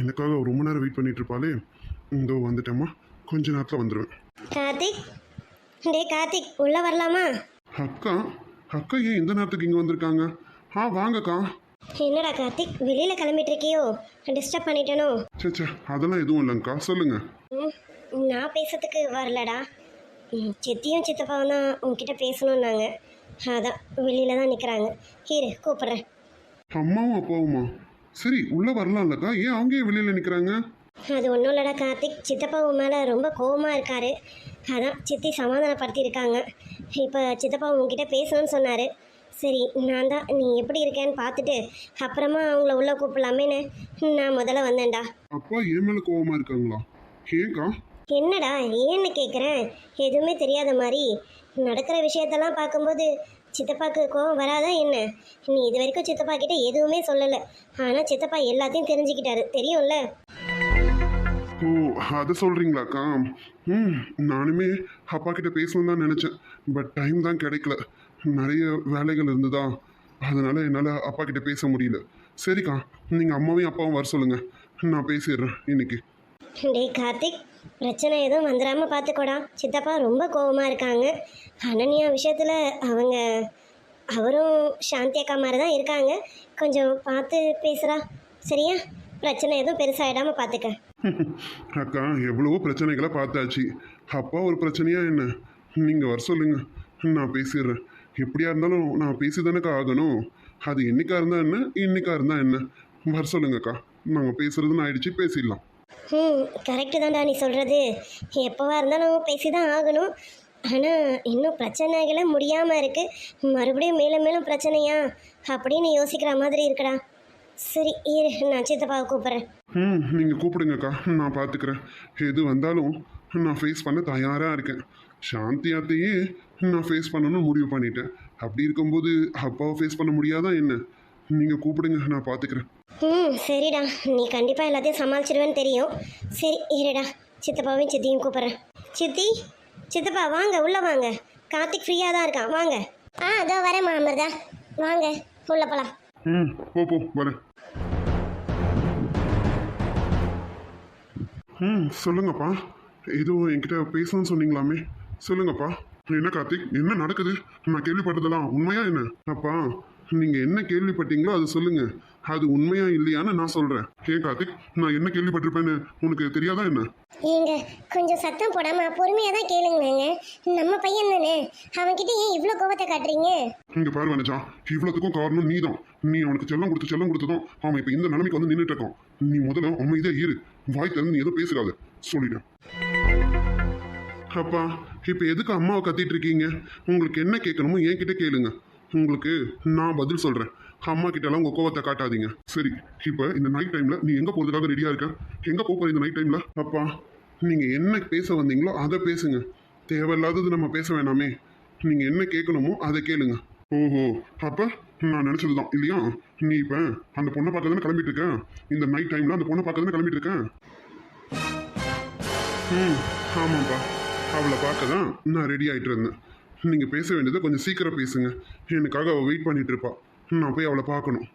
எனக்காக ரொம்ப நேரம் வெயிட் பண்ணிட்டு இருப்பாளே. இந்தோ வந்துட்டேம்மா. கொஞ்ச நேரத்தில் வந்துடுவேன் கார்த்திக்? டே கார்த்திக் உள்ள வரலாமா? அக்கா அக்கா ஏன் இந்த நேரத்துக்கு இங்கே வந்திருக்காங்க? ஆ வாங்கக்கா. என்னடா கார்த்திக் வெளியில கிளம்பிட்டு இருக்கியோ டிஸ்டர்ப் பண்ணிட்டனோ? சே சே அதெல்லாம் எதுவும் இல்லைங்க்கா சொல்லுங்க. நான் பேசுறதுக்கு வரலடா. சித்தியும் சித்தப்பாவும் தான் உன்கிட்ட பேசணும்னாங்க. அதான் வெளியில தான் நிற்கிறாங்க இரு கூப்பிட்றேன். அம்மாவும் அப்பாவுமா? சரி உள்ளே வரலாம்லக்கா ஏன் அவங்க ஏன் வெளியில் நிற்கிறாங்க அது ஒன்றும் இல்லடா கார்த்திக். சித்தப்பா உன் மேலே ரொம்ப கோவமாக இருக்காரு. அதான் சித்தி சமாதானப்படுத்தியிருக்காங்க. இப்போ சித்தப்பா உன்கிட்ட பேசணும்னு சொன்னார். சரி நான் தான் நீ எப்படி இருக்கேன்னு பார்த்துட்டு அப்புறமா அவங்கள உள்ளே கூப்பிடலாமேன்னு நான் முதல்ல வந்தேன்டா. அப்பா ஏன் மேலே கோவமாக இருக்காங்களா? ஏன்க்கா என்னடா ஏன்னு கேட்குறேன் எதுவுமே தெரியாத மாதிரி நடக்கிற விஷயத்தெல்லாம் பார்க்கும்போது சித்தப்பாக்கு கோவம் வராதா என்ன? நீ இது வரைக்கும் சித்தப்பா கிட்ட எதுவுமே சொல்லலை. ஆனால் சித்தப்பா எல்லாத்தையும் தெரிஞ்சுக்கிட்டாரு. தெரியும்ல? ஓ அதை சொல்கிறீங்களாக்கா ம் நானுமே அப்பா கிட்ட பேசணும் தான் நினச்சேன். பட் டைம் தான் கிடைக்கல. நிறைய வேலைகள் இருந்ததா? அதனால் என்னால் அப்பா கிட்ட பேச முடியல. சரிக்கா நீங்கள் அம்மாவையும் அப்பாவும் வர சொல்லுங்கள் நான் பேசிடுறேன் இன்னைக்கு. டேய் கார்த்திக். பிரச்சனை எதுவும் வந்துடாம பார்த்துக்கோடா. சித்தப்பா ரொம்ப கோவமாக இருக்காங்க. அனன்யா விஷயத்தில் அவங்க அவரும் சாந்தி அக்கா மாதிரி தான் இருக்காங்க. கொஞ்சம் பார்த்து பேசுகிறா சரியா? பிரச்சனை எதுவும் பெருசாகிடாம பார்த்துக்க. அக்கா எவ்வளவோ பிரச்சனைகளை பார்த்தாச்சு. அப்பா ஒரு பிரச்சனையா என்ன? நீங்கள் வர சொல்லுங்க. நான் பேசிடுறேன். எப்படியா இருந்தாலும் நான் பேசி தானேக்கா ஆகணும். அது என்னைக்கா இருந்தால் என்ன? இன்னைக்கா இருந்தால் என்ன? வர சொல்லுங்கக்கா. நாங்கள் பேசுறதுன்னு ஆயிடுச்சு பேசிடலாம். ம் கரெக்டு தான்டா நீ சொல்கிறது எப்போவா இருந்தாலும் பேசி தான் ஆகணும். ஆனால் இன்னும் பிரச்சனைகளை முடியாமல் இருக்குது மறுபடியும் மேலும் மேலும் பிரச்சனையா? அப்படின்னு யோசிக்கிற மாதிரி இருக்கடா. சரி இரு நான் சித்தப்பாவை கூப்பிட்றேன். ம் நீங்கள் கூப்பிடுங்கக்கா. நான் பார்த்துக்கிறேன் எது வந்தாலும் நான் ஃபேஸ் பண்ண தயாராக இருக்கேன். சாந்தி அத்தையே நான் ஃபேஸ் பண்ணணும்னு முடிவு பண்ணிட்டேன். அப்படி இருக்கும்போது அப்பாவை ஃபேஸ் பண்ண முடியாதா என்ன? நீங்கள் கூப்பிடுங்க நான் பார்த்துக்கிறேன் ம் சரிடா. நீ கண்டிப்பாக எல்லாத்தையும் சமாளிச்சிடுவேன்னு தெரியும். சரி இருடா. சித்தப்பாவையும் சித்தியும் கூப்பிட்றேன். சித்தி சித்தப்பா வாங்க உள்ளே வாங்க. கார்த்திக் ஃப்ரீயாக தான் இருக்கான். வாங்க. ஆ அதோ வரேன் அமிர்தா. வாங்க உள்ளே போகலாம் ம் போ போ வரேன். ம் சொல்லுங்கப்பா. ஏதோ என்கிட்ட பேசணும்னு சொன்னீங்களாமே. சொல்லுங்கப்பா. என்ன கார்த்திக்? என்ன நடக்குது? நான் கேள்விப்பட்டதெல்லாம் உண்மையா என்ன? அப்பா நீங்க என்ன கேள்விப்பட்டீங்களோ அது சொல்லுங்க. அது உண்மையா இல்லையான்னு நான் சொல்றேன். ஏன் கார்த்திக்? நான் என்ன கேள்விப்பட்டிருப்பேன்னு உனக்கு தெரியாதா என்ன? ஏங்க கொஞ்சம் சத்தம் போடாம பொறுமையாக தான் கேளுங்கங்க நம்ம பையன் தானே. அவன்கிட்ட ஏன் இவ்வளோ கோவத்தை காட்டுறீங்க? இங்க பாரு வனஜா இவ்வளவுக்கும் காரணம் நீதான். நீ அவனுக்கு செல்லம் கொடுத்து செல்லம் கொடுத்ததும் அவன் இப்ப இந்த நிலைமைக்கு வந்து நின்றுட்டு இருக்கான். நீ முதல்ல அமைதியா இரு. வாய் திறந்து நீ எதுவும் பேசுறாத. சொல்லிட்டேன் அப்பா இப்ப எதுக்கு அம்மாவை கத்திட்டு இருக்கீங்க? உங்களுக்கு என்ன கேட்கணுமோ என்கிட்ட கேளுங்க. உங்களுக்கு நான் பதில் சொல்கிறேன் அம்மா கிட்டலாம் உங்கள் கோவத்தை காட்டாதீங்க. சரி இப்போ இந்த நைட் டைமில் நீ எங்கே போகிறதுக்காக ரெடியாக இருக்க? எங்கே போக போகிற இந்த நைட் டைமில் அப்பா நீங்கள் என்ன பேச வந்தீங்களோ அதை பேசுங்க. தேவையில்லாதது நம்ம பேச வேணாமே. நீங்கள் என்ன கேட்கணுமோ அதை கேளுங்க. ஓஹோ அப்போ நான் நினச்சது தான் இல்லையா? நீ இப்போ அந்த பொண்ணை பார்க்க தானே கிளம்பிட்டு இருக்கேன் இந்த நைட் டைமில் அந்த பொண்ணை பார்க்க தானே கிளம்பிட்டு இருக்கேன் ம் ஆமாப்பா. அவளை பார்க்க தான் நான் ரெடி ஆகிட்டு இருந்தேன். நீங்கள் பேச வேண்டியதை கொஞ்சம் சீக்கிரம் பேசுங்க. எனக்காக அவள் வெயிட் பண்ணிட்டு இருப்பா நான் போய் அவளை பார்க்கணும்.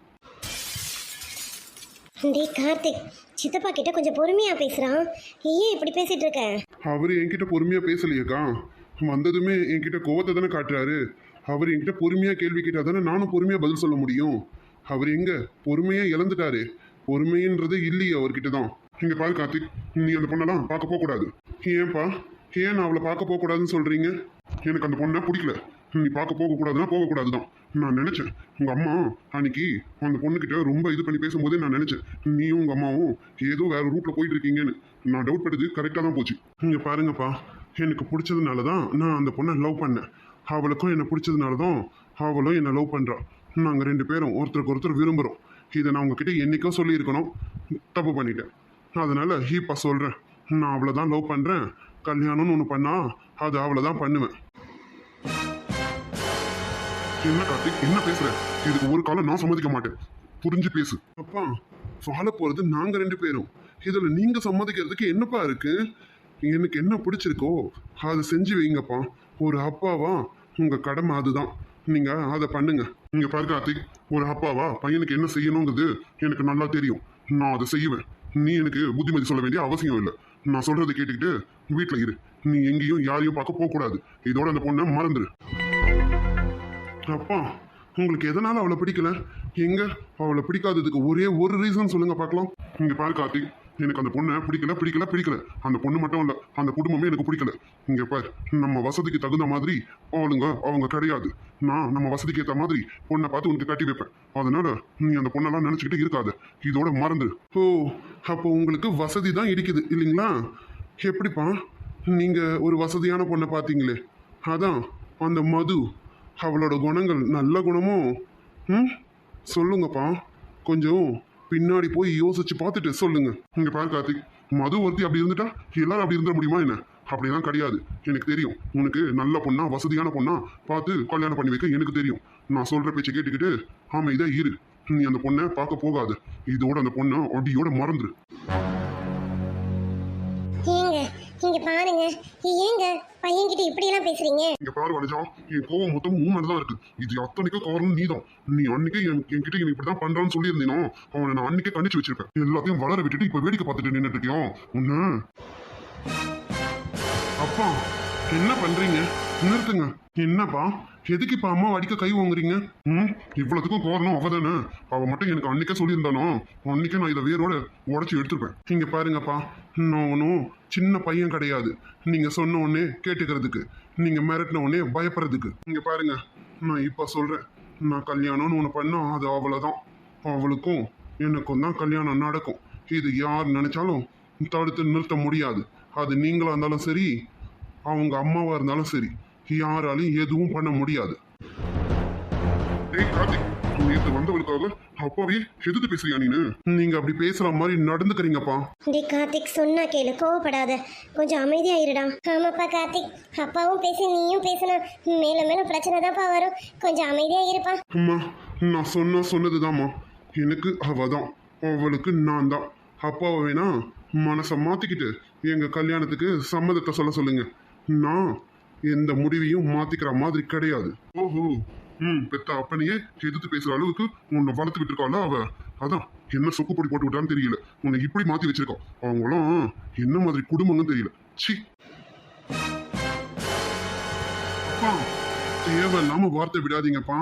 கார்த்திக் சித்தப்பா கிட்ட கொஞ்சம் பொறுமையாக பேசுகிறான் ஏன் இப்படி பேசிட்டு இருக்க? அவர் என்கிட்ட பொறுமையா பேசலையேக்கா. வந்ததுமே என்கிட்ட கோவத்தை தானே காட்டுறாரு. அவர் என்கிட்ட பொறுமையா கேள்வி கேட்டா தானே நானும் பொறுமையா பதில் சொல்ல முடியும். அவர் எங்க? பொறுமையா இழந்துட்டாரு. பொறுமைன்றது இல்லையே அவர்கிட்ட தான். இங்க பாரு கார்த்திக் நீ அந்த பொண்ணெல்லாம் பார்க்க போக கூடாது ஏன்பா ஏன் நான் அவளை பார்க்க போக கூடாதுன்னு சொல்றீங்க? எனக்கு அந்த பொண்ணை பிடிக்கல. நீ பார்க்க போகக்கூடாதுன்னா போகக்கூடாது தான் நான் நினைச்சேன். உங்கள் அம்மா அன்னைக்கு அந்த பொண்ணுக்கிட்ட ரொம்ப இது பண்ணி பேசும்போதே நான் நினைச்சேன். நீயும் உங்கள் அம்மாவும் ஏதோ வேற ரூட்டில் போயிட்டு இருக்கீங்கன்னு நான் டவுட் பட்டது கரெக்டாக தான் போச்சு. நீங்கள் பாருங்கப்பா. எனக்கு பிடிச்சதுனால தான் நான் அந்த பொண்ணை லவ் பண்ணேன். அவளுக்கும் என்னை பிடிச்சதுனால தான் அவளும் என்னை லவ் பண்ணுறா நாங்கள் ரெண்டு பேரும் ஒருத்தருக்கு ஒருத்தர் விரும்புகிறோம் இதை நான் உங்ககிட்ட என்றைக்கோ சொல்லியிருக்கணும். தப்பு பண்ணிட்டேன். அதனால் இப்போ சொல்கிறேன் நான் அவளை தான் லவ் பண்ணுறேன் கல்யாணம்னு ஒன்று பண்ணால் அது அவளை தான் பண்ணுவேன். என்ன கார்த்திக்? என்ன பேசுற? இதுக்கு ஒரு காலம் நான் சம்மதிக்க மாட்டேன். புரிஞ்சு பேசு. அப்பா வாழ போறது நாங்க ரெண்டு பேரும். இதுல நீங்க சம்மதிக்கிறதுக்கு என்னப்பா இருக்கு? எனக்கு என்ன பிடிச்சிருக்கோ அதை செஞ்சு வைங்கப்பா. ஒரு அப்பாவா உங்க கடமை அதுதான். நீங்க அதை பண்ணுங்க. நீங்க பாரு கார்த்திக் ஒரு அப்பாவா பையனுக்கு என்ன செய்யணுங்கிறது எனக்கு நல்லா தெரியும். நான் அதை செய்வேன். நீ எனக்கு புத்திமதி சொல்ல வேண்டிய அவசியம் இல்லை. நான் சொல்றதை கேட்டுக்கிட்டு வீட்டில் இரு. நீ எங்கேயும் யாரையும் பார்க்க போகக்கூடாது. இதோட அந்த பொண்ணை மறந்துடு அப்பா உங்களுக்கு எதனால் அவளை பிடிக்கல? எங்க? அவளை பிடிக்காததுக்கு ஒரே ஒரு ரீசன் சொல்லுங்க பார்க்கலாம். இங்கே பாரு கார்த்திக். எனக்கு அந்த பொண்ணை பிடிக்கல பிடிக்கல பிடிக்கல. அந்த பொண்ணு மட்டும் இல்லை அந்த குடும்பமே எனக்கு பிடிக்கல. இங்கே பாரு நம்ம வசதிக்கு தகுந்த மாதிரி அவளுங்க அவங்க கிடையாது. நான் நம்ம வசதிக்கு ஏற்ற மாதிரி பொண்ணை பார்த்து உனக்கு கட்டி வைப்பேன். அதனால நீ அந்த பொண்ணெல்லாம் நினச்சிக்கிட்டு இருக்காது. இதோட மறந்து. ஓ அப்போ உங்களுக்கு வசதி தான் இருக்குது இல்லைங்களா? எப்படிப்பா? நீங்கள் ஒரு வசதியான பொண்ணை பார்த்தீங்களே. அதான் அந்த மது. அவளோட குணங்கள் நல்ல குணமோ? ம்? சொல்லுங்கப்பா. கொஞ்சம் பின்னாடி போய் யோசிச்சு பார்த்துட்டு சொல்லுங்க. இங்க பாரு கார்த்திக் மது ஒருத்தி அப்படி இருந்துட்டா எல்லாரும் அப்படி இருந்துட முடியுமா என்ன? அப்படிலாம் கிடையாது. எனக்கு தெரியும். உனக்கு நல்ல பொண்ணா வசதியான பொண்ணா பார்த்து கல்யாணம் பண்ணி வைக்க எனக்கு தெரியும். நான் சொல்ற பேச்சை கேட்டுக்கிட்டு ஆமா இதாக இரு. நீ அந்த பொண்ணை பார்க்க போகாது. இதோட அந்த பொண்ணை ஒடியோட மறந்துரு. இங்க பாருங்க. ஏங்க? பையன்கிட்ட இப்படியெல்லாம் பேசுறீங்க? இங்க பாரு வனஜா என் கோவம் மொத்தம் மூணு தான் இருக்கு. இது அத்தனைக்கும் காரணம் நீதான். நீ அன்னைக்கு என் என்கிட்ட இவன் இப்படிதான் பண்றான்னு சொல்லியிருந்தீனோ அவனை நான் அன்னைக்கே கண்டிச்சு வச்சிருப்பேன். எல்லாத்தையும் வளர விட்டுட்டு இப்ப வேடிக்கை பார்த்துட்டு நின்றுட்டு இருக்கியோ? ஒண்ணு அப்பா என்ன பண்றீங்க? நிறுத்துங்க. என்னப்பா? எதுக்கு இப்ப அம்மா அடிக்க கை வாங்குறீங்க? ம்? இவ்வளவுக்கும் காரணம் அவ தானே. அவ மட்டும் எனக்கு அன்னைக்கே சொல்லியிருந்தானோ? அன்னைக்கே நான் இதை வேரோட உடச்சி எடுத்துருப்பேன். இங்க பாருங்கப்பா. நான் ஒன்றும் சின்ன பையன் கிடையாது. நீங்க சொன்ன உடனே கேட்டுக்கிறதுக்கு. நீங்க மிரட்டின உடனே பயப்படுறதுக்கு. இங்க பாருங்க. நான் இப்ப சொல்றேன். நான் கல்யாணம்னு ஒன்று பண்ணா அது அவ்வளோதான் அவளுக்கும் எனக்கும் தான் கல்யாணம் நடக்கும். இது யார் நினைச்சாலும் தடுத்து நிறுத்த முடியாது. அது நீங்களா இருந்தாலும் சரி அவங்க அம்மாவா இருந்தாலும் சரி. யாராலையும் எதுவும் பண்ண முடியாது. நேத்து வந்தவளுக்காக அப்பாவே எதிர்த்து பேசுறியா நீனு? நீங்க அப்படி பேசுற மாதிரி நடந்துக்கிறீங்கப்பா. டே கார்த்திக் சொன்னா கேளு கோவப்படாத. கொஞ்சம் அமைதியா இருடா ஆமாப்பா கார்த்திக். அப்பாவும் பேசி நீயும் பேசினா மேல மேல பிரச்சனை தான்ப்பா வரும். கொஞ்சம் அமைதியா இருப்பா அம்மா நான் சொன்ன சொன்னதுதாம்மா. எனக்கு அவ தான் அவளுக்கு நான் தான் அப்பாவை வேணா மனசை மாத்திக்கிட்டு எங்க கல்யாணத்துக்கு சம்மதத்தை சொல்ல சொல்லுங்க. நான் எந்த முடிவையும் மாத்திக்கிற மாதிரி கிடையாது. ஓஹோ. ம் பெத்த அப்பனையே எதிர்த்து பேசுற அளவுக்கு உன்னை வளர்த்து விட்டுருக்காள் அவ? அதான் என்ன சொக்கு பொடி போட்டு விட்டான்னு தெரியல. உன்னை இப்படி மாத்தி வச்சிருக்கோம் அவங்களும் என்ன மாதிரி குடும்பம்னு தெரியல. சி தேவையில்லாம வார்த்தை விடாதீங்கப்பா.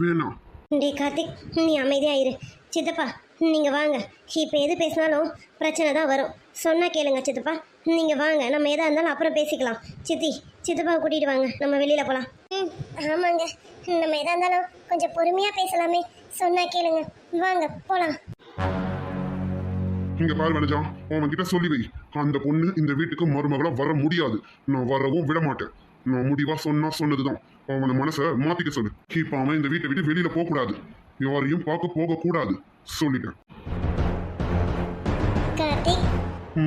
வேணாம் டே கார்த்திக் நீ அமைதியா இரு. சித்தப்பா நீங்க வாங்க. இப்போ எது பேசினாலும் பிரச்சனை தான் வரும். சொன்னா கேளுங்க சித்தப்பா. நீங்க வாங்க. நம்ம எதா இருந்தாலும் அப்புறம் பேசிக்கலாம். சித்தி சித்தப்பாவை கூட்டிட்டு வாங்க. நம்ம வெளியில போலாம். ம் ஆமாங்க. நம்ம எதா இருந்தாலும் கொஞ்சம் பொறுமையா பேசலாமே. சொன்னா கேளுங்க. வாங்க போலாம். இங்க பாரு வனஜா அவன் கிட்ட சொல்லி வை. அந்த பொண்ணு இந்த வீட்டுக்கு மருமகளா வர முடியாது. நான் வரவும் விட மாட்டேன். நான் முடிவா சொன்னா சொன்னதுதான். அவன மனசை மாத்திக்க சொல்லு. இப்ப அவன் இந்த வீட்டை விட்டு வெளியில போக கூடாது யாரையும் பார்க்க போக கூடாது சொல்லிட்டேன்.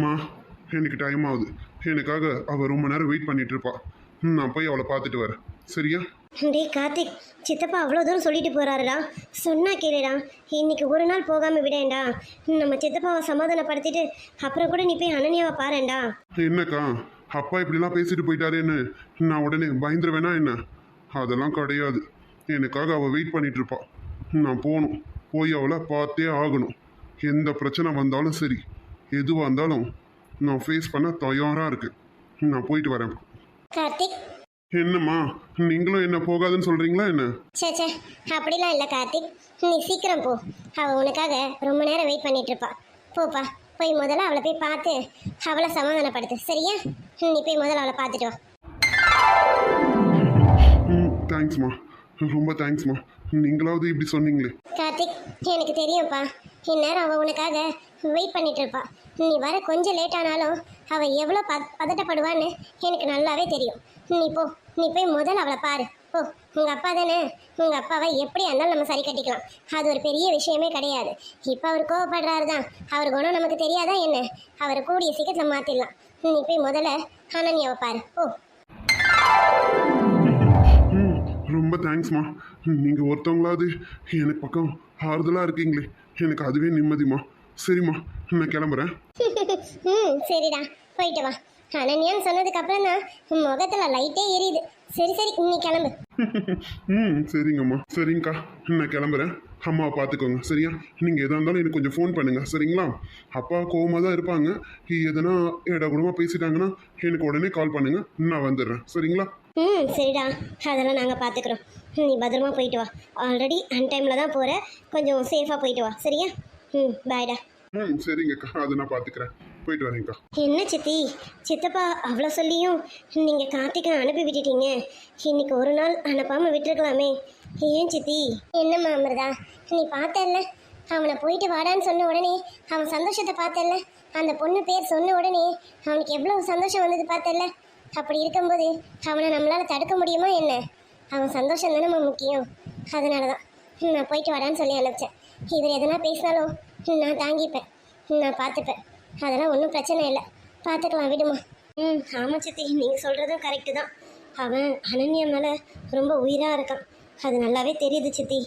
அம்மா எனக்கு டைம் ஆகுது. எனக்காக அவ ரொம்ப நேரம் வெயிட் பண்ணிட்டு இருப்பா. நான் போய் அவளை பார்த்துட்டு வரேன். சரியா? டேய் கார்த்திக் சித்தப்பா அவ்வளோ தூரம் சொல்லிட்டு போறாருடா. சொன்னா கேளுடா. இன்னைக்கு ஒரு நாள் போகாம விடேன்டா. நம்ம சித்தப்பாவை சமாதானப்படுத்திட்டு அப்புறம் கூட நீ போய் அனன்யாவை பாருண்டா என்னக்கா? அப்பா இப்படிலாம் பேசிட்டு போயிட்டாரேன்னு நான் உடனே பயந்துருவேனா என்ன? அதெல்லாம் கிடையாது. எனக்காக அவள் வெயிட் பண்ணிட்டு இருப்பா. நான் போகணும். போய் அவளை பார்த்தே ஆகணும். எந்த பிரச்சனை வந்தாலும் சரி. எதுவாக இருந்தாலும் நான் ஃபேஸ் பண்ண தயாராக இருக்கு. நான் போயிட்டு வரேன். கார்த்திக். என்னம்மா நீங்களும் என்ன போகாதுன்னு சொல்றீங்களா என்ன? சே சே அப்படிலாம் இல்லை கார்த்திக். நீ சீக்கிரம் போ. அவள் உனக்காக ரொம்ப நேரம் வெயிட் பண்ணிட்டு இருப்பா. போப்பா போய் முதல்ல அவளை போய் பார்த்து அவளை சமாதானப்படுத்து. சரியா? நீ போய் முதல்ல அவளை பார்த்துட்டு வா. ம் தேங்க்ஸ்மா ரொம்ப தேங்க்ஸ்மா நீங்களாவது இப்படி சொன்னீங்களே. கார்த்திக் எனக்கு தெரியும்ப்பா. இந்நேரம் அவள் உனக்காக வெயிட் பண்ணிட்டு இருப்பா. நீ வர கொஞ்சம் லேட் ஆனாலும் அவள் எவ்வளோ ப பதட்டப்படுவான்னு எனக்கு நல்லாவே தெரியும். நீ போ நீ போய் முதல் அவளை பாரு. ஓ உங்கள் அப்பா தானே? உங்கள் அப்பாவை எப்படி இருந்தாலும் நம்ம சரி கட்டிக்கலாம்? அது ஒரு பெரிய விஷயமே கிடையாது. இப்போ அவர் கோவப்படுறாரு தான். அவர் குணம் நமக்கு தெரியாதா என்ன? அவரை கூடிய சீக்கிரத்தில் மாற்றிடலாம் நீ போய் முதல்ல அனன்யாவை பாரு. ஓ ம் ரொம்ப தேங்க்ஸ்மா நீங்கள் ஒருத்தவங்களாவது எனக்கு பக்கம் ஆறுதலாக இருக்கீங்களே. எனக்கு அதுவே நிம்மதிமா சரிம்மா நான் கிளம்புறேன். ம் சரிடா. போயிட்டு வா. அனன்யான்னு சொன்னதுக்கு அப்புறம் தான் முகத்துல லைட்டே எரியுது. சரி சரி நீ கிளம்பு. ம் சரிங்கம்மா. சரிங்கக்கா நான் கிளம்புறேன். அம்மாவை பார்த்துக்கோங்க சரியா? நீங்கள் எதாக இருந்தாலும் எனக்கு கொஞ்சம் ஃபோன் பண்ணுங்கள் சரிங்களா? அப்பா கோவமாக தான் இருப்பாங்க. எதனா இட கூடமாக பேசிட்டாங்கன்னா எனக்கு உடனே கால் பண்ணுங்கள் நான் வந்துடுறேன் சரிங்களா? ம் சரிடா. அதெல்லாம் நாங்கள் பார்த்துக்குறோம் நீ பத்திரமா போயிட்டு வா. ஆல்ரெடி அன் டைமில் தான் போகிற கொஞ்சம் சேஃபாக போயிட்டு வா சரியா? ம் பாய்டா ம் சரிங்கக்கா. அதை நான் பார்த்துக்கிறேன் போயிட்டு வரேங்க்கா என்ன சித்தி? சித்தப்பா அவ்வளோ சொல்லியும் நீங்கள் கார்த்திகை அனுப்பி விட்டுட்டீங்க. இன்னைக்கு ஒரு நாள் அனுப்பாமல் விட்டுருக்கலாமே. ஏன் சித்தி? என்னம்மா அமிர்தா? நீ பார்த்தல்ல? அவனை போயிட்டு வாடான்னு சொன்ன உடனே அவன் சந்தோஷத்தை பார்த்தல்ல? அந்த பொண்ணு பேர் சொன்ன உடனே அவனுக்கு எவ்வளோ சந்தோஷம் வந்தது பார்த்தல்ல? அப்படி இருக்கும்போது அவனை நம்மளால் தடுக்க முடியுமா என்ன? அவன் சந்தோஷம் தானேம்மா முக்கியம். அதனால தான் நான் போயிட்டு வாடான்னு சொல்லி அனுப்பிச்சேன். இவர் எதனா பேசினாலும் நான் தாங்கிப்பேன் நான் பார்த்துப்பேன். அதெல்லாம் ஒன்றும் பிரச்சனை இல்லை. பார்த்துக்கலாம் விடுமா? ம் ஆமாம் சித்தி நீங்கள் சொல்கிறதும் கரெக்டு தான். அவன் அனன்யா மேலே ரொம்ப உயிராக இருக்கான். அது நல்லாவே தெரியுது சித்தி.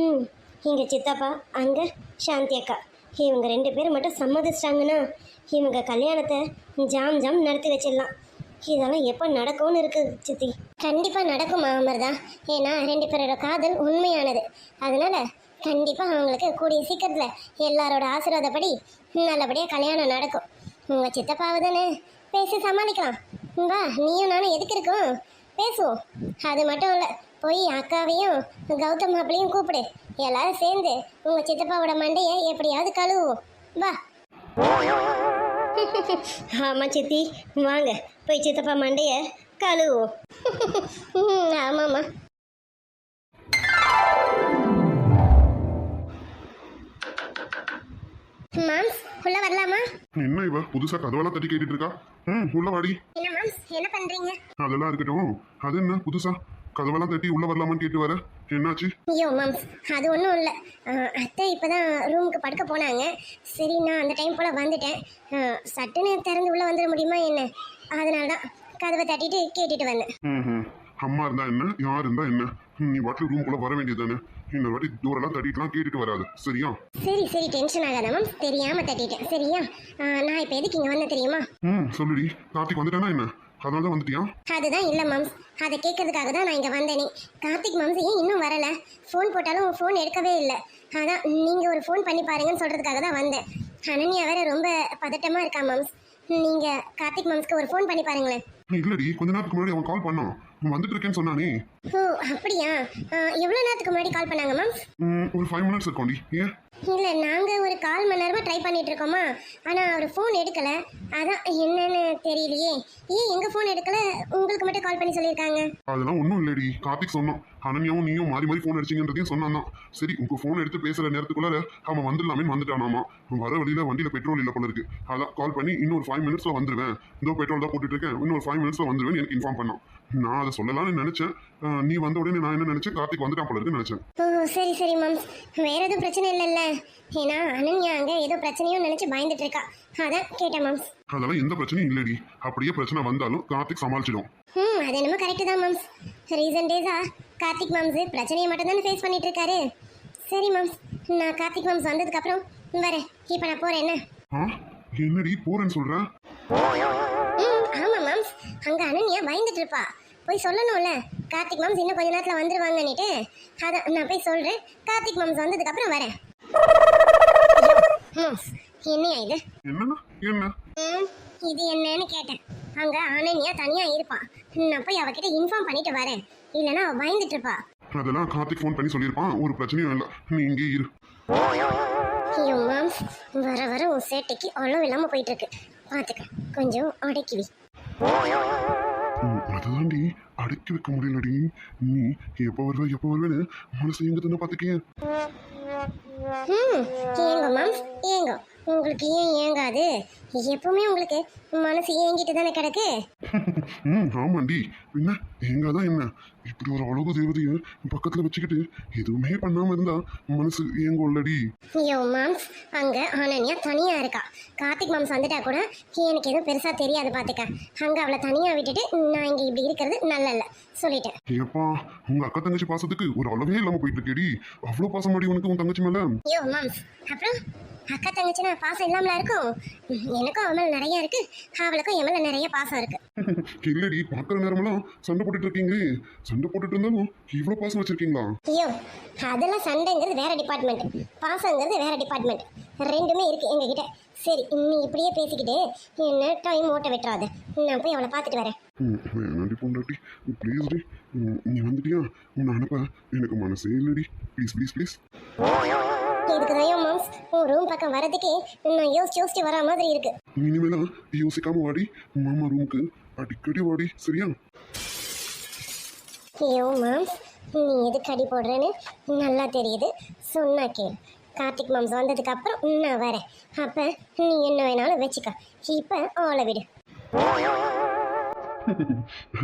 ம் இங்கே சித்தப்பா அங்கே சாந்தி அக்கா. இவங்க ரெண்டு பேரும் மட்டும் சம்மதிச்சிட்டாங்கன்னா இவங்க கல்யாணத்தை ஜாம் ஜாம் நடத்தி வச்சிடலாம். இதெல்லாம் எப்போ நடக்கும்னு இருக்குது சித்தி. கண்டிப்பாக நடக்கும் அமர்தா? ஏன்னா ரெண்டு பேரோட காதல் உண்மையானது. அதனால் கண்டிப்பாக அவங்களுக்கு கூடிய சீக்கிரத்தில் எல்லாரோட ஆசீர்வாதப்படி நல்லபடியாக கல்யாணம் நடக்கும். உங்கள் சித்தப்பாவை தானே பேசி சமாளிக்கலாம். வா நீயும் நானும் எதுக்கு இருக்கோம்? பேசுவோம். அது மட்டும் இல்லை போய் அக்காவையும் கௌதம் மாப்பிளையும் கூப்பிடு. எல்லாரும் சேர்ந்து உங்கள் சித்தப்பாவோட மண்டையை எப்படியாவது கழுவுவோம். வா. ஆமாம் சித்தி. வாங்க போய் சித்தப்பா மண்டையை கழுவுவோம். ஆமாம்மா. மாம்ஸ் உள்ள வரலாமா? என்ன இவ? புதுசாக கதவெல்லாம் தட்டி கேட்டுட்டு இருக்கா? ம் உள்ள வாடி. என்ன மாம்ஸ் என்ன பண்றீங்க? அதெல்லாம் இருக்கட்டும். அது என்ன புதுசா? கதவெல்லாம் தட்டி உள்ள வரலாமான்னு கேட்டு வர. என்னாச்சு? ஐயோ மாம்ஸ் அது ஒன்றும் இல்லை. அத்தை இப்போ தான் ரூமுக்கு படுக்க போனாங்க. சரி நான் அந்த டைம் போல் வந்துட்டேன். சட்டுன்னு திறந்து உள்ளே வந்துட முடியுமா என்ன? அதனால தான் கதவை தட்டிட்டு கேட்டுட்டு வந்தேன். ம் அம்மா இருந்தா என்ன? யார் இருந்தா என்ன? நீ வாட்டில் ரூம்குள்ள வர வேண்டியது இந்த வாட்டி தூரெல்லாம் தட்டிட்டுலாம் கேட்டுட்டு வராது. சரியா? சரி சரி டென்ஷன் ஆகாத மேம் தெரியாமல் தட்டிட்டேன். சரியா? நான் இப்போ எதுக்கு இங்கே வந்தேன் தெரியுமா? ம் சொல்லுடி. கார்த்திக் வந்துட்டானா என்ன? அதனால தான் வந்துட்டியா? அதுதான் இல்லை மம்ஸ் அதை கேட்கறதுக்காக தான் நான் இங்கே வந்தேனே. கார்த்திக் மம்ஸ் ஏன் இன்னும் வரல? ஃபோன் போட்டாலும் ஃபோன் எடுக்கவே இல்லை. அதான் நீங்கள் ஒரு ஃபோன் பண்ணி பாருங்கன்னு சொல்கிறதுக்காக தான் வந்தேன். அனன்யா வேற ரொம்ப பதட்டமாக இருக்கா மம்ஸ் நீங்கள் கார்த்திக் மம்ஸ்க்கு ஒரு ஃபோன் பண்ணி பாருங்களேன். இல்லடி கொஞ்ச நேரத்துக்கு முன்னாடி அவன் கால் பண்ணான். வந்துட்டு இருக்கேன்னு சொன்னானே. ஓ அப்படியா? எவ்வளோ நேரத்துக்கு முன்னாடி கால் பண்ணாங்க மம்ஸ் ம், ஒரு ஃபைவ் மினிட்ஸ் இருக்கும்டி. ஏன்? இல்லை நாங்கள் ஒரு கால் மணி நேரமாக ட்ரை பண்ணிட்டு இருக்கோமா? ஆனால் அவர் ஃபோன் எடுக்கலை. அதான் என்னன்னு தெரியலையே. ஏன் எங்கள் ஃபோன் எடுக்கலை? உங்களுக்கு மட்டும் கால் பண்ணி சொல்லியிருக்காங்க. அதெல்லாம் ஒன்றும் இல்லடி. கார்த்திக் சொன்னான். அனன்யாவும் நீயும் மாறி மாறி ஃபோன் அடிச்சிங்கன்றதையும் சொன்னான். தான் சரி உங்க ஃபோன் எடுத்து பேசுற நேரத்துக்குள்ள அவன் வந்துடலாமே வந்துட்டானாமா. வர வழியில வண்டியில பெட்ரோல் இல்லை போல இருக்கு. அதான் கால் பண்ணி இன்னொரு ஃபைவ் மினிட்ஸ்ல வந்துருவேன். இதோ பெட்ரோல் தான் போட்டுட்டு இருக்கேன். இன்னொரு ஃபைவ் மினிட்ஸ்ல வந்துருவேன் எனக்கு இன்ஃபார்ம் பண்ணான். நான் அதை சொல்லலாம்னு நினைச்சேன். நீ வந்த உடனே நான் என்ன நினைச்சேன்? கார்த்திக் வந்துட்டான் போல இருக்குன்னு நினைச்சேன். ஓ சரி சரி மம்ஸ் வேற எதுவும் பிரச்சனை இல்லைல்ல. ஏன்னா அனன்யா அங்கே ஏதோ பிரச்சனையும் நினச்சி பயந்துட்டு இருக்கா. அதான் கேட்டேன் மம்ஸ் அதெல்லாம் எந்த பிரச்சனையும் இல்லடி. அப்படியே பிரச்சனை வந்தாலும் கார்த்திக் சமாளிச்சிடும். ம் அது என்னமோ கரெக்டு தான் மம்ஸ் ரீசன் டேஸா கார்த்திக் மம்ஸ் பிரச்சனையை மட்டும் தானே ஃபேஸ் பண்ணிட்டு இருக்காரு. சரி மம்ஸ் நான் கார்த்திக் மம்ஸ் வந்ததுக்கப்புறம் வரேன் இப்போ நான் போகிறேன் என்ன? ஆ? என்னடி போறேன்னு சொல்ற? ம் ஆமாம் மம்ஸ் அங்கே அனன்யா பயந்துட்டு இருப்பா. போய் சொல்லணும்ல. கார்த்திக் மம்ஸ் இன்னும் கொஞ்ச நேரத்தில் வந்துருவாங்கன்னுட்டு. அதான் நான் போய் சொல்கிறேன் கார்த்திக் மம்ஸ் வந்ததுக்கப்புறம் வரேன். என்னையா இது? என்னன்னா என்ன? இது என்னன்னு கேட்டேன். அங்க அனன்யா தனியா இருப்பான் நான் போய் அவகிட்ட இன்ஃபார்ம் பண்ணிட்டு வரேன். இல்லைன்னா அவ பயந்துட்டு இருப்பா. அதெல்லாம் கார்த்திக் ஃபோன் பண்ணி சொல்லியிருப்பான். ஒரு பிரச்சனையும் இல்லை. நீ இங்கே இரு. ஐயோ மாம்ஸ் வர வர உன் சேட்டைக்கு அவ்வளோ இல்லாம போயிட்டு இருக்கு பாத்துக்க. கொஞ்சம் அடக்கிவி ம், அதுதான்டி அடக்கி வைக்க முடியலடி. நீ எப்போ வருவ எப்போ வருவேன்னு மனசு எங்க தானே பார்த்துக்கேன் ம் ஏங்க மாம்ஸ் ஏங்க உங்களுக்கு ஏன் ஏங்காது? எப்பவுமே உங்களுக்கு மனசு ஏங்கிட்டு தானே கிடக்கு? ம் ஆமாண்டி. என்ன? எங்க தான் என்ன? இப்படி ஒரு அழகு தேவதைய பக்கத்துல வச்சுக்கிட்டு எதுவுமே பண்ணாம இருந்தா மனசு ஏங்க உள்ளடி ஐயோ மாம்ஸ் அங்க அனன்யா தனியா இருக்கா? கார்த்திக் மாம்ஸ் வந்துட்டா கூட எனக்கு எதுவும் பெருசா தெரியாது பாத்துக்க. அங்க அவளை தனியா விட்டுட்டு நான் இங்க இப்படி இருக்கிறது நல்ல இல்ல சொல்லிட்டேன். ஏப்பா உங்க அக்கா தங்கச்சி பாசத்துக்கு ஒரு அளவே இல்லாம போயிட்டு இருக்கேடி. அவ்வளவு பாசம் மாடி உனக்கு உன் தங்கச்சி மேல? ஐயோ மாம்ஸ் அப்புறம்? அக்கா தங்கச்சினா பாசம் இல்லாமலா இருக்கும் எனக்கும் மேல நிறைய இருக்கு. அவளுக்கும் என் மேல நிறைய பாசம் இருக்கு. இல்லடி பார்க்குற நேரமெல்லாம் சண்டை போட்டுட்டு இருக்கீங்களே. சண்டை போட்டுட்டு இருந்தாலும் இவ்வளோ பாசம் வச்சிருக்கீங்களா? ஐயோ அதெல்லாம் சண்டைங்கிறது வேற டிபார்ட்மெண்ட் பாசங்கிறது வேற டிபார்ட்மெண்ட் ரெண்டுமே இருக்கு எங்ககிட்ட. சரி நீ இப்படியே பேசிக்கிட்டு என்ன டைம் ஓட்ட விட்டுறாது. நான் போய் அவளை பார்த்துட்டு வரேன். ம், வேணாண்டி பொண்டாட்டி. ப்ளீஸ் டி. நீ வந்துட்டியா? உன்னை அனுப்ப எனக்கு மனசே இல்லடி. ப்ளீஸ் ப்ளீஸ் ப்ளீஸ் இதுக்கு தான் மாம்ஸ் உன் ரூம் பக்கம் வரதுக்கே நான் யோசிச்சு யோசிச்சு வரா மாதிரி இருக்கு. இனிமேலாம் யோசிக்காம வாடி. மாமா ரூமுக்கு அடிக்கடி வாடி சரியா? ஐயோ மாம்ஸ் நீ எதுக்கு அடி போடுறேன்னு நல்லா தெரியுது. சொன்னா கேளு. கார்த்திக் மாம்ஸ் வந்ததுக்கு அப்புறம் நான் வரேன். அப்ப நீ என்ன வேணாலும் வச்சுக்க. இப்ப ஆளை விடு.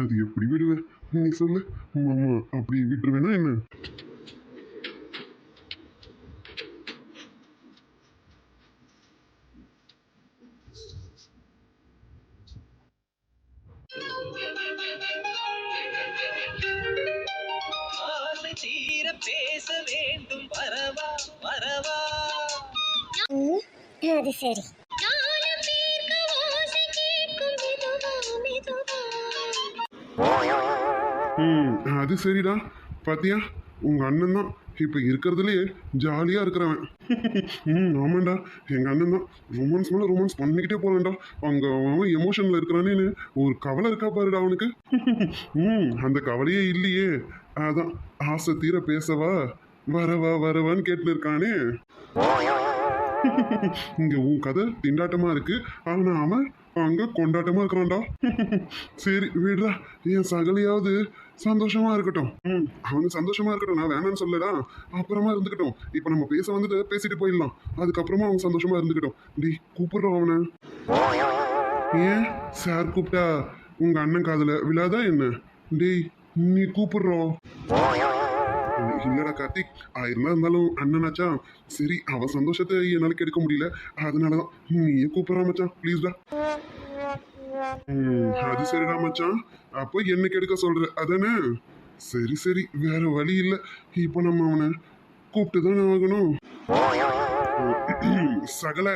அது எப்படி விடுவ? நீ சொல்லு. மாமா அப்படி விட்டுருவேனா என்ன? பேச வேண்டும். வரவா வரவா ம், அது சரி. அது சரிடா. பாத்தியா? உங்க அண்ணன் தான். இப்போ இருக்கிறதுலயே ஜாலியா இருக்கிறவன். ம் ஆமாண்டா. எங்க அண்ணன் தான். ரொமான்ஸ் மேல ரொமான்ஸ் பண்ணிக்கிட்டே போகிறான்டா அவங்க அவன் எமோஷன்ல இருக்கிறானேன்னு ஒரு கவலை இருக்கா பாருடா அவனுக்கு. ம் அந்த கவலையே இல்லையே. அதான். ஆசை தீர பேசவா? வரவா வரவான்னு கேட்டு இருக்கானே. இங்க உன் கதை திண்டாட்டமா இருக்கு. ஆனா அவன் அங்க கொண்டாட்டமா இருக்கிறான்டா. சரி விடுடா. என் சகலையாவது சந்தோஷமா இருக்கட்டும். ம். அவனு சந்தோஷமா இருக்கட்டும். நான் வேணாம்னு சொல்லடா அப்புறமா இருந்துக்கட்டும் இப்ப நம்ம பேச வந்துட்டு பேசிட்டு போயிடலாம். அதுக்கப்புறமா அவன் சந்தோஷமா இருந்துக்கட்டும் டேய் கூப்பிடுறோம் அவனை. ஏன் சார் கூப்பிட்டா? உங்க அண்ணன் காதுல விழாதா என்ன? டேய் நீ கூப்பிடுறோம். இல்லடா கார்த்திக் ஆயிருந்தா இருந்தாலும் அண்ணனாச்சா? சரி அவன் சந்தோஷத்தை என்னால கெடுக்க முடியல. அதனாலதான் நீயே கூப்பிடுறா மச்சான். ப்ளீஸ்டா அது சரிடா மச்சான். அப்போ என்ன கெடுக்க சொல்ற? அதானே? சரி சரி வேற வழி இல்ல. இப்போ நம்ம அவனை கூப்பிட்டு தானே ஆகணும் சகல.